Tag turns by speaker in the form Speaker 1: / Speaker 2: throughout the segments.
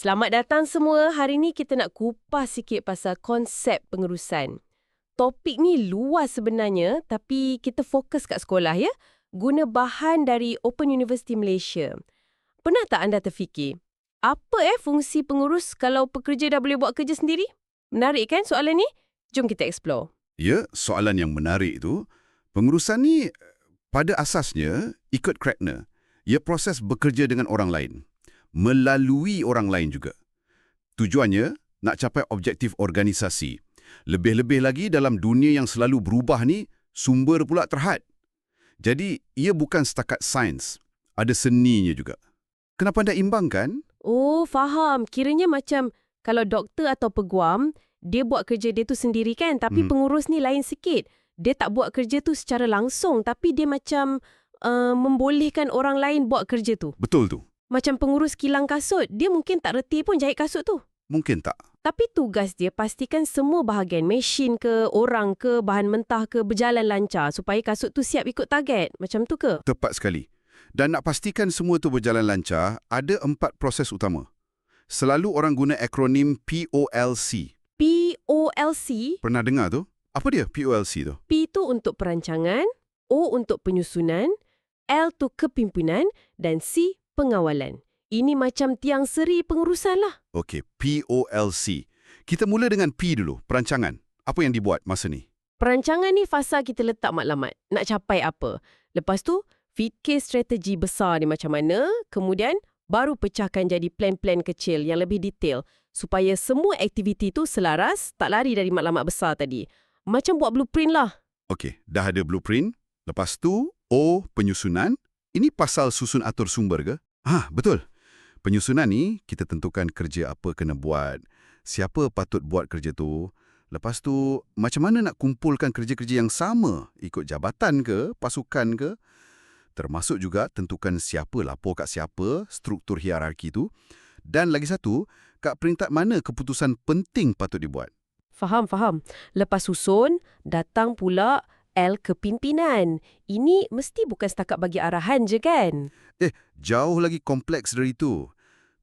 Speaker 1: Selamat datang semua. Hari ni kita nak kupas sikit pasal konsep pengurusan. Topik ni luas sebenarnya tapi kita fokus kat sekolah ya. Guna bahan dari Open University Malaysia. Pernah tak anda terfikir, apa eh fungsi pengurus kalau pekerja dah boleh buat kerja sendiri? Menarik kan soalan ni? Jom kita explore.
Speaker 2: Ya, soalan yang menarik itu, pengurusan ni pada asasnya ikut Kretner. Ia proses bekerja dengan orang lain, melalui orang lain juga. Tujuannya nak capai objektif organisasi. Lebih-lebih lagi dalam dunia yang selalu berubah ni, sumber pula terhad. Jadi, ia bukan setakat sains, ada seninya juga. Kenapa anda imbangkan?
Speaker 1: Oh, faham. Kiranya macam kalau doktor atau peguam, dia buat kerja dia tu sendiri kan, tapi
Speaker 2: Mhm.
Speaker 1: pengurus ni lain sikit. Dia tak buat kerja tu secara langsung, tapi dia macam uh, membolehkan orang lain buat kerja tu.
Speaker 2: Betul tu.
Speaker 1: Macam pengurus kilang kasut, dia mungkin tak reti pun jahit kasut tu.
Speaker 2: Mungkin tak.
Speaker 1: Tapi tugas dia pastikan semua bahagian, mesin ke, orang ke, bahan mentah ke, berjalan lancar supaya kasut tu siap ikut target. Macam tu ke?
Speaker 2: Tepat sekali. Dan nak pastikan semua tu berjalan lancar, ada empat proses utama. Selalu orang guna akronim POLC.
Speaker 1: POLC,
Speaker 2: Pernah dengar tu? Apa dia POLC tu?
Speaker 1: P tu untuk perancangan, O untuk penyusunan, L tu kepimpinan dan C pengawalan. Ini macam tiang seri pengurusan lah.
Speaker 2: Okey, POLC. Kita mula dengan P dulu, perancangan. Apa yang dibuat masa ni?
Speaker 1: Perancangan ni fasa kita letak maklumat. Nak capai apa. Lepas tu, fikir strategi besar ni macam mana. Kemudian, baru pecahkan jadi plan-plan kecil yang lebih detail. Supaya semua aktiviti tu selaras, tak lari dari maklumat besar tadi. Macam buat blueprint lah.
Speaker 2: Okey, dah ada blueprint. Lepas tu, O, penyusunan. Ini pasal susun atur sumber ke? Ah, betul. Penyusunan ni, kita tentukan kerja apa kena buat. Siapa patut buat kerja tu. Lepas tu, macam mana nak kumpulkan kerja-kerja yang sama? Ikut jabatan ke, pasukan ke? Termasuk juga tentukan siapa lapor kat siapa, struktur hierarki tu. Dan lagi satu, kat peringkat mana keputusan penting patut dibuat.
Speaker 1: Faham, faham. Lepas susun, datang pula L kepimpinan. Ini mesti bukan setakat bagi arahan je kan?
Speaker 2: Eh, jauh lagi kompleks dari itu.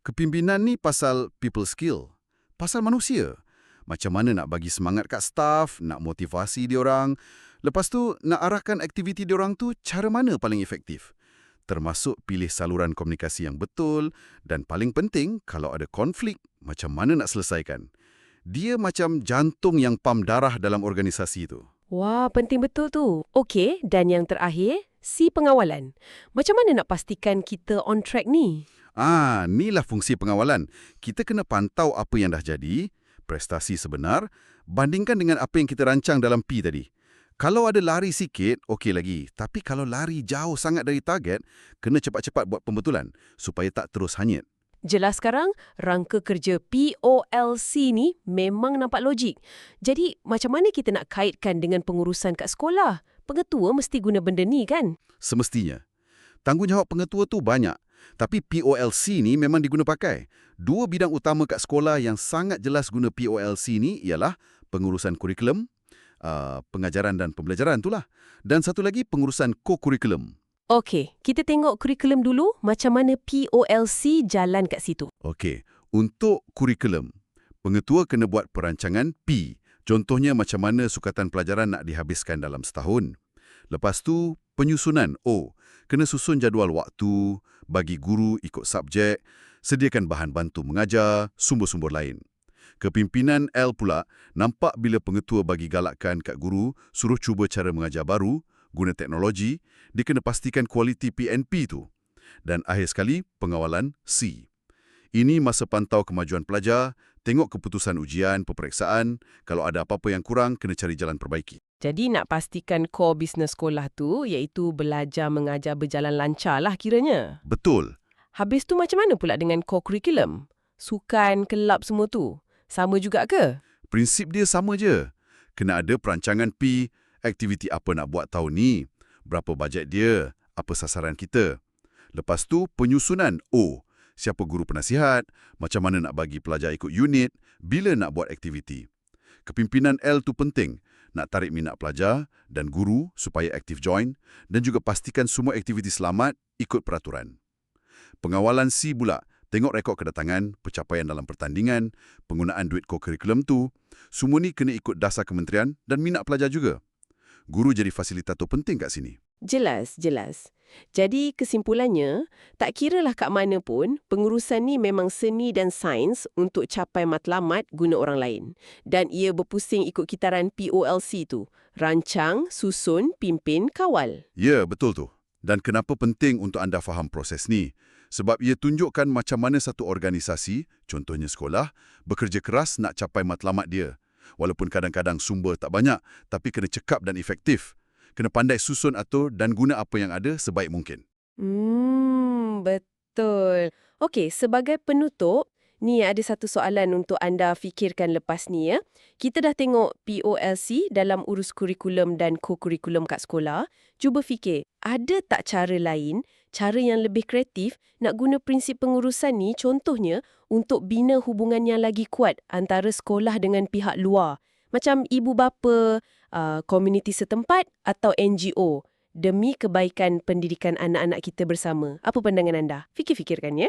Speaker 2: Kepimpinan ni pasal people skill. Pasal manusia. Macam mana nak bagi semangat kat staff, nak motivasi diorang. Lepas tu, nak arahkan aktiviti diorang tu cara mana paling efektif. Termasuk pilih saluran komunikasi yang betul dan paling penting, kalau ada konflik, macam mana nak selesaikan. Dia macam jantung yang pam darah dalam organisasi tu.
Speaker 1: Wah, penting betul tu. Okey, dan yang terakhir, si pengawalan. Macam mana nak pastikan kita on track ni?
Speaker 2: Ah, inilah fungsi pengawalan. Kita kena pantau apa yang dah jadi, prestasi sebenar, bandingkan dengan apa yang kita rancang dalam P tadi. Kalau ada lari sikit, okey lagi. Tapi kalau lari jauh sangat dari target, kena cepat-cepat buat pembetulan supaya tak terus hanyut.
Speaker 1: Jelas sekarang, rangka kerja POLC ni memang nampak logik. Jadi, macam mana kita nak kaitkan dengan pengurusan kat sekolah? Pengetua mesti guna benda ni kan?
Speaker 2: Semestinya. Tanggungjawab pengetua tu banyak. Tapi POLC ni memang diguna pakai. Dua bidang utama kat sekolah yang sangat jelas guna POLC ni ialah pengurusan kurikulum, uh, pengajaran dan pembelajaran itulah. Dan satu lagi pengurusan co-kurikulum.
Speaker 1: Okey, kita tengok kurikulum dulu macam mana POLC jalan kat situ.
Speaker 2: Okey, untuk kurikulum, pengetua kena buat perancangan P. Contohnya macam mana sukatan pelajaran nak dihabiskan dalam setahun. Lepas tu, penyusunan O. Kena susun jadual waktu, bagi guru ikut subjek, sediakan bahan bantu mengajar, sumber-sumber lain. Kepimpinan L pula nampak bila pengetua bagi galakkan kat guru suruh cuba cara mengajar baru, guna teknologi, dia kena pastikan kualiti PNP tu. Dan akhir sekali, pengawalan C. Ini masa pantau kemajuan pelajar, tengok keputusan ujian, peperiksaan, kalau ada apa-apa yang kurang, kena cari jalan perbaiki.
Speaker 1: Jadi nak pastikan core bisnes sekolah tu iaitu belajar mengajar berjalan lancar lah kiranya.
Speaker 2: Betul.
Speaker 1: Habis tu macam mana pula dengan core curriculum? Sukan, kelab semua tu. Sama juga ke?
Speaker 2: Prinsip dia sama je. Kena ada perancangan P, aktiviti apa nak buat tahun ni, berapa bajet dia, apa sasaran kita. Lepas tu, penyusunan O. Siapa guru penasihat, macam mana nak bagi pelajar ikut unit, bila nak buat aktiviti. Kepimpinan L tu penting, nak tarik minat pelajar dan guru supaya aktif join dan juga pastikan semua aktiviti selamat ikut peraturan. Pengawalan C pula, Tengok rekod kedatangan, pencapaian dalam pertandingan, penggunaan duit co-curriculum tu, semua ni kena ikut dasar kementerian dan minat pelajar juga. Guru jadi fasilitator penting kat sini.
Speaker 1: Jelas, jelas. Jadi kesimpulannya, tak kiralah kat mana pun, pengurusan ni memang seni dan sains untuk capai matlamat guna orang lain. Dan ia berpusing ikut kitaran POLC tu. Rancang, susun, pimpin, kawal.
Speaker 2: Ya, betul tu. Dan kenapa penting untuk anda faham proses ni? Sebab ia tunjukkan macam mana satu organisasi, contohnya sekolah, bekerja keras nak capai matlamat dia. Walaupun kadang-kadang sumber tak banyak, tapi kena cekap dan efektif. Kena pandai susun atur dan guna apa yang ada sebaik mungkin.
Speaker 1: Hmm, betul. Okey, sebagai penutup, ni ada satu soalan untuk anda fikirkan lepas ni ya. Kita dah tengok POLC dalam urus kurikulum dan co-kurikulum kat sekolah. Cuba fikir, ada tak cara lain, cara yang lebih kreatif nak guna prinsip pengurusan ni contohnya untuk bina hubungan yang lagi kuat antara sekolah dengan pihak luar. Macam ibu bapa, uh, komuniti setempat atau NGO demi kebaikan pendidikan anak-anak kita bersama. Apa pandangan anda? Fikir-fikirkan ya.